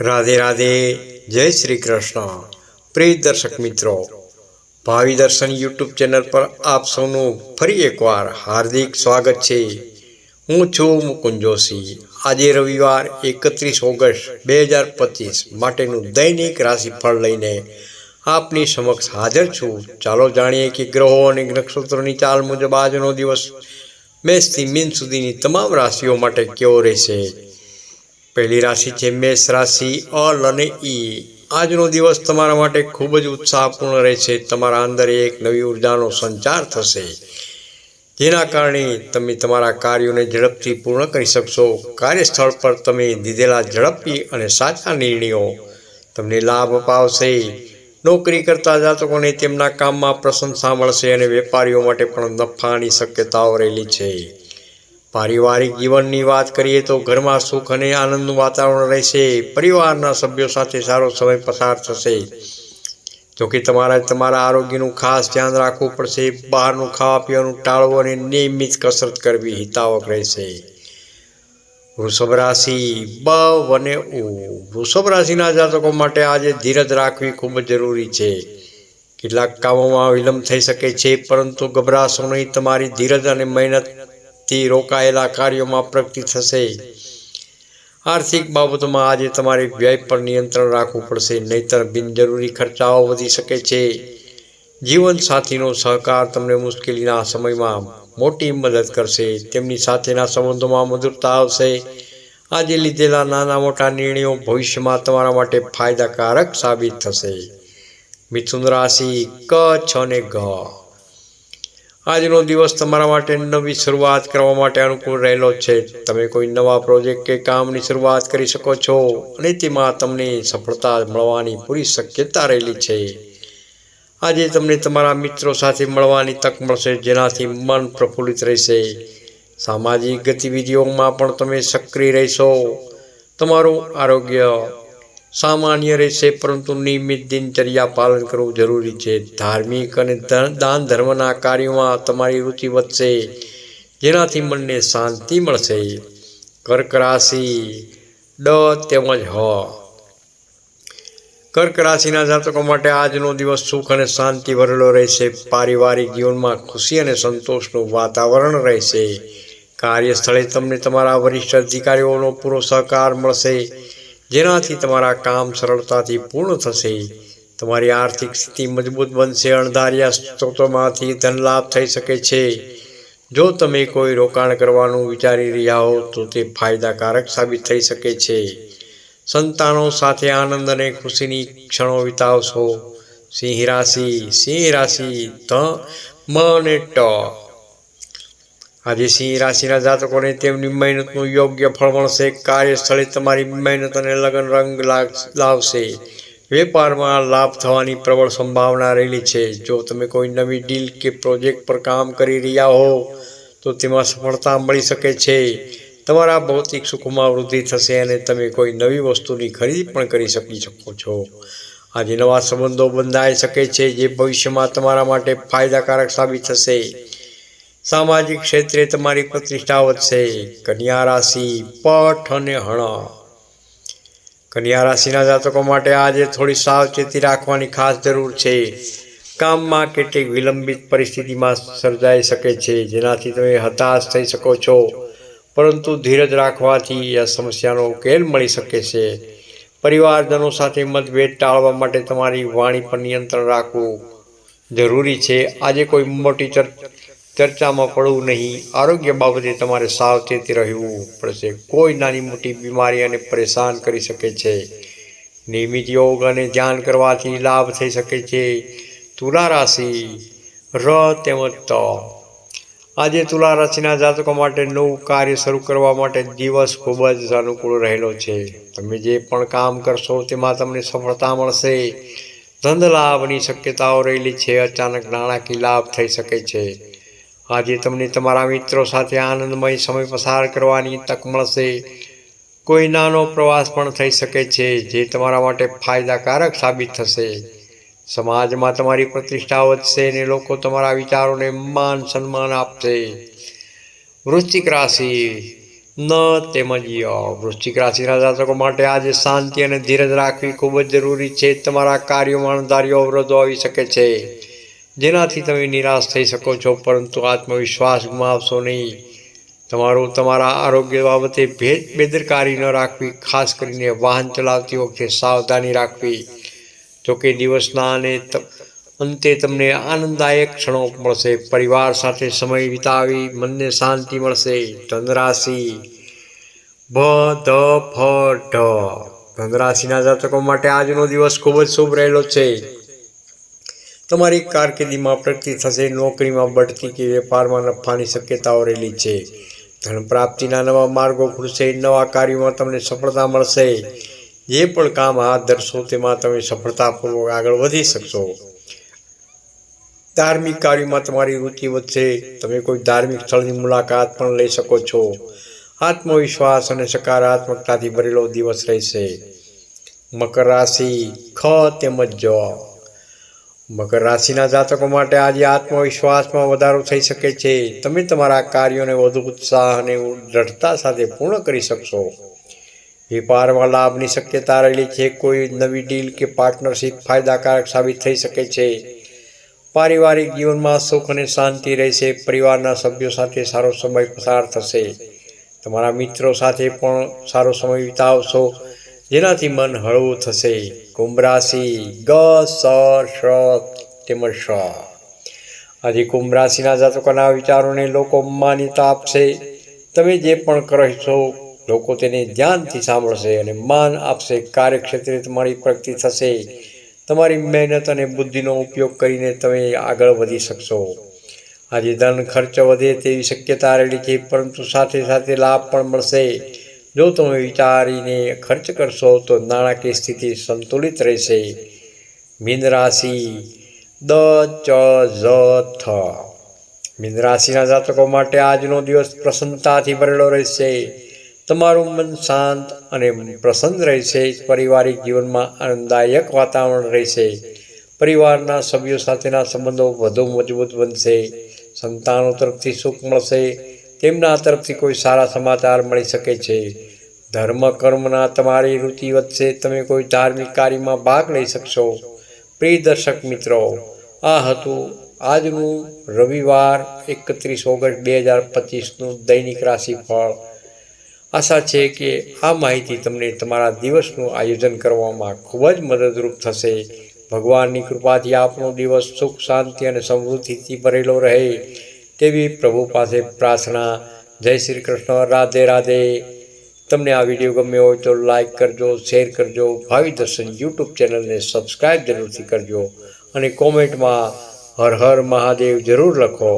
રાધે રાધે, જય શ્રી કૃષ્ણ. પ્રિય દર્શક મિત્રો, ભાવિ દર્શન યુટ્યુબ ચેનલ પર આપ સૌનું ફરી એકવાર હાર્દિક સ્વાગત છે. હું છું મુકુંદ જોશી. આજે રવિવાર એકત્રીસ ઓગસ્ટ બે હજાર પચીસ માટેનું દૈનિક રાશિફળ લઈને આપની સમક્ષ હાજર છું. ચાલો જાણીએ કે ગ્રહો અને નક્ષત્રોની ચાલ મુજબ આજનો દિવસ મેષથી મીન સુધીની તમામ રાશિઓ માટે કેવો રહેશે? પહેલી રાશિ છે, મેષ રાશિ, અલ અને ઈ આજનો દિવસ તમારા માટે ખૂબ જ ઉત્સાહપૂર્ણ રહેશે. તમારા અંદર એક નવી ઉર્જાનો સંચાર થશે. જેના કારણે તમે તમારા કાર્યોને ઝડપથી પૂર્ણ કરી શકશો. કાર્યસ્થળ પર તમે દીધેલા ઝડપી અને સાચા નિર્ણયો તમને લાભ અપાવશે. નોકરી કરતા જાતકોને તેમના કામમાં પ્રશંસા મળશે અને વેપારીઓ માટે પણ નફાની શક્યતાઓ રહેલી છે. પારિવારિક જીવનની વાત કરીએ તો ઘરમાં સુખ અને આનંદનું વાતાવરણ રહેશે, પરિવારના સભ્યો સાથે સારો સમય પસાર થશે. જોકે તમારે તમારા આરોગ્યનું ખાસ ધ્યાન રાખવું પડશે, બહારનું ખાવા પીવાનું ટાળવું અને નિયમિત કસરત કરવી હિતાવક રહેશે. વૃષભ રાશિ બ અને ઉ. વૃષભ રાશિના જાતકો માટે આજે ધીરજ રાખવી ખૂબ જ જરૂરી છે. કેટલાક કામોમાં વિલંબ થઈ શકે છે, પરંતુ ગભરાશો નહીં, તમારી ધીરજ અને મહેનતથી રોકાયેલા કાર્યોમાં પ્રગતિ થશે. આર્થિક બાબતોમાં આજે તમારે વ્યય પર નિયંત્રણ રાખવું પડશે, નહીતર બિનજરૂરી ખર્ચાઓ વધી શકે છે. જીવનસાથીનો સહકાર તમને મુશ્કેલીના સમયમાં મોટી મદદ કરશે, તેમની સાથેના સંબંધોમાં મધુરતા આવશે. આજે લીધેલા નાના મોટા નિર્ણયો ભવિષ્યમાં તમારા માટે ફાયદાકારક સાબિત થશે. મિથુન રાશિ કચ્છ અને ઘ આજનો દિવસ તમારા માટે નવી શરૂઆત કરવા માટે અનુકૂળ રહેલો છે. તમે કોઈ નવા પ્રોજેક્ટ કે કામની શરૂઆત કરી શકો છો અને તેમાં તમને સફળતા મળવાની પૂરી શક્યતા રહેલી છે. આજે તમને તમારા મિત્રો સાથે મળવાની તક મળશે, જેનાથી મન પ્રફુલ્લિત રહેશે. સામાજિક ગતિવિધિઓમાં પણ તમે સક્રિય રહેશો. તમારું આરોગ્ય સામાન્ય રહેશે, પરંતુ નિયમિત દિનચર્યા પાલન કરવું જરૂરી છે. ધાર્મિક અને દાન ધર્મના કાર્યોમાં તમારી રુચિ વધશે, જેનાથી મનને શાંતિ મળશે. કર્ક રાશિ ડ તેમજ હ. કર્ક રાશિના જાતકો માટે આજનો દિવસ સુખ અને શાંતિ ભરેલો રહેશે. પારિવારિક જીવનમાં ખુશી અને સંતોષનું વાતાવરણ રહેશે. કાર્યસ્થળે તમને તમારા વરિષ્ઠ અધિકારીઓનો પૂરો સહકાર મળશે. જેનાથી તમારા કામ સરળતાથી પૂર્ણ થશે. તમારી આર્થિક સ્થિતિ મજબૂત બનશે, અણધાર્યા સ્ત્રોતોમાંથી ધનલાભ થઈ શકે છે. જો તમે કોઈ રોકાણ કરવાનું વિચારી રહ્યા હો, તો તે ફાયદાકારક સાબિત થઈ શકે છે. સંતાનો સાથે આનંદ અને ખુશીની ક્ષણો વિતાવશો. સિંહ રાશિ સિંહ રાશિ, ધ, મ અને ટ. આજે સિંહ રાશિના જાતકોને તેમની મહેનતનું યોગ્ય ફળ મળશે. કાર્યસ્થળે તમારી મહેનત અને લગન રંગ લાવશે. વેપારમાં લાભ થવાની પ્રબળ સંભાવના રહેલી છે. જો તમે કોઈ નવી ડીલ કે પ્રોજેક્ટ પર કામ કરી રહ્યા હો, તો તેમાં સફળતા મળી શકે છે. તમારા ભૌતિક સુખમાં વૃદ્ધિ થશે અને તમે કોઈ નવી વસ્તુની ખરીદી પણ કરી શકી શકો છો. આજે નવા સંબંધો બંધાઈ શકે છે, જે ભવિષ્યમાં તમારા માટે ફાયદાકારક સાબિત થશે. સામાજિક ક્ષેત્રે તમારી પ્રતિષ્ઠા વધશે કન્યા રાશિ, પઠ અને હણ. કન્યા રાશિના જાતકો માટે આજે થોડી સાવચેતી રાખવાની ખાસ જરૂર છે. કામમાં કેટલીક વિલંબિત પરિસ્થિતિમાં સર્જાઈ શકે છે. જેનાથી તમે હતાશ થઈ શકો છો. પરંતુ ધીરજ રાખવાથી આ સમસ્યાનો ઉકેલ મળી શકે છે. પરિવારજનો સાથે મતભેદ ટાળવા માટે તમારી વાણી પર નિયંત્રણ રાખવું જરૂરી છે. આજે કોઈ મોટી ચર્ચામાં પડવું નહીં. આરોગ્ય બાબતે તમારે સાવચેતી રહેવું પડશે. કોઈ નાની મોટી બીમારી અને પરેશાન કરી શકે છે. નિયમિત યોગ અને ધ્યાન કરવાથી લાભ થઈ શકે છે. તુલા રાશિ, ર તેમજ ત. આજે તુલા રાશિના જાતકો માટે નવું કાર્ય શરૂ કરવા માટે દિવસ ખૂબ જ અનુકૂળ રહેલો છે. તમે જે પણ કામ કરશો તેમાં તમને સફળતા મળશે. ધન લાભની શક્યતાઓ રહેલી છે. અચાનક નાણાકીય લાભ થઈ શકે છે. આજે તમને તમારા મિત્રો સાથે આનંદમય સમય પસાર કરવાની તક મળશે. કોઈ નાનો પ્રવાસ પણ થઈ શકે છે જે તમારા માટે ફાયદાકારક સાબિત થશે. સમાજમાં તમારી પ્રતિષ્ઠા વધશે અને લોકો તમારા વિચારોને માન સન્માન આપશે. વૃશ્ચિક રાશિ. ન તેમજ વૃશ્ચિક રાશિના જાતકો માટે આજે શાંતિ અને ધીરજ રાખવી ખૂબ જ જરૂરી છે. તમારા કાર્યોમાં અણધાર્યો અવરોધો આવી શકે છે. જેનાથી તમે નિરાશ થઈ શકો છો, પરંતુ આત્મવિશ્વાસ ગુમાવશો નહીં. તમારું, તમારા આરોગ્ય બાબતે ભેદ બેદરકારી ન રાખવી, ખાસ કરીને વાહન ચલાવતી વખતે સાવધાની રાખવી. જોકે દિવસના અને અંતે તમને આનંદદાયક ક્ષણો મળશે. પરિવાર સાથે સમય વિતાવી મનને શાંતિ મળશે. ધનરાશિ. ભ ધ, ફ, ઢ. ધનરાશિના જાતકો માટે આજનો દિવસ ખૂબ જ શુભ રહેલો છે. તમારી કારકિર્દીમાં પ્રગતિ થશે, નોકરીમાં બઢતી કે વેપારમાં નફાની શક્યતાઓ રહેલી છે. ધન પ્રાપ્તિના નવા માર્ગો ખુલશે, નવા કાર્યોમાં તમને સફળતા મળશે. જે પણ કામ હાથ ધરશો, તેમાં તમે સફળતાપૂર્વક આગળ વધી શકશો. ધાર્મિક કાર્યોમાં તમારી રુચિ વધશે. તમે કોઈ ધાર્મિક સ્થળની મુલાકાત પણ લઈ શકો છો. આત્મવિશ્વાસ અને સકારાત્મકતાથી ભરેલો દિવસ રહેશે. મકર રાશિ, ખ તેમજ જ. મકર રાશિના જાતકો માટે આજે આત્મવિશ્વાસમાં વધારો થઈ શકે છે. તમે તમારા કાર્યોને વધુ ઉત્સાહ અને દ્રઢતા સાથે પૂર્ણ કરી શકશો. વેપારમાં લાભની શક્યતા રહેલી છે. કોઈ નવી ડીલ કે પાર્ટનરશિપ ફાયદાકારક સાબિત થઈ શકે છે. પારિવારિક જીવનમાં સુખ અને શાંતિ રહેશે. પરિવારના સભ્યો સાથે સારો સમય પસાર થશે. તમારા મિત્રો સાથે પણ સારો સમય વિતાવશો. જેનાથી મન હળવું થશે. કુંભ રાશિ ગ, સ શ તેમજ શ આજે કુંભ રાશિના જાતકોના વિચારોને લોકો માન્યતા આપશે. તમે જે પણ કરો છો, લોકો તેને ધ્યાનથી સાંભળશે અને માન આપશે. કાર્યક્ષેત્રે તમારી પ્રગતિ થશે. તમારી મહેનત અને બુદ્ધિનો ઉપયોગ કરીને તમે આગળ વધી શકશો. આજે ધન ખર્ચ વધે તેવી શક્યતા રહેલી છે, પરંતુ સાથે સાથે લાભ પણ મળશે. જો તમે વિચારીને ખર્ચ કરશો તો નાણાકીય સ્થિતિ સંતુલિત રહેશે. મીન રાશિ દ, ચ જ થ. મીન રાશિના જાતકો માટે આજનો દિવસ પ્રસન્નતાથી ભરેલો રહેશે. તમારું મન શાંત અને પ્રસન્ન રહેશે. પારિવારિક જીવનમાં આનંદદાયક વાતાવરણ રહેશે. પરિવારના સભ્યો સાથેના સંબંધો વધુ મજબૂત બનશે. સંતાનો તરફથી સુખ મળશે. તેમના તરફથી કોઈ સારા સમાચાર મળી શકે છે? ધર્મ કર્મના તમારી રુચિ વધશે, તમે કોઈ ધાર્મિક કાર્યમાં ભાગ લઈ શકશો. પ્રિય દર્શક મિત્રો, આ હતું આજનું રવિવાર, એકત્રીસ ઓગસ્ટ બે હજાર પચીસનું દૈનિક રાશિફળ. આશા છે કે આ માહિતી તમને તમારા દિવસનું આયોજન કરવામાં ખૂબ જ મદદરૂપ થશે. ભગવાનની કૃપાથી આપનો દિવસ સુખ, શાંતિ અને સમૃદ્ધિથી ભરેલો રહે. તેવી પ્રભુ પાસે પ્રાર્થના. જય શ્રી કૃષ્ણ, રાધે રાધે. તમને આ વીડિયો ગમ્યો હોય તો લાઈક કરજો, શેર કરજો, ભાવિ દર્શન યુટ્યુબ ચેનલને સબસ્ક્રાઈબ જરૂરથી કરજો અને કોમેન્ટમાં હર હર મહાદેવ જરૂર લખો.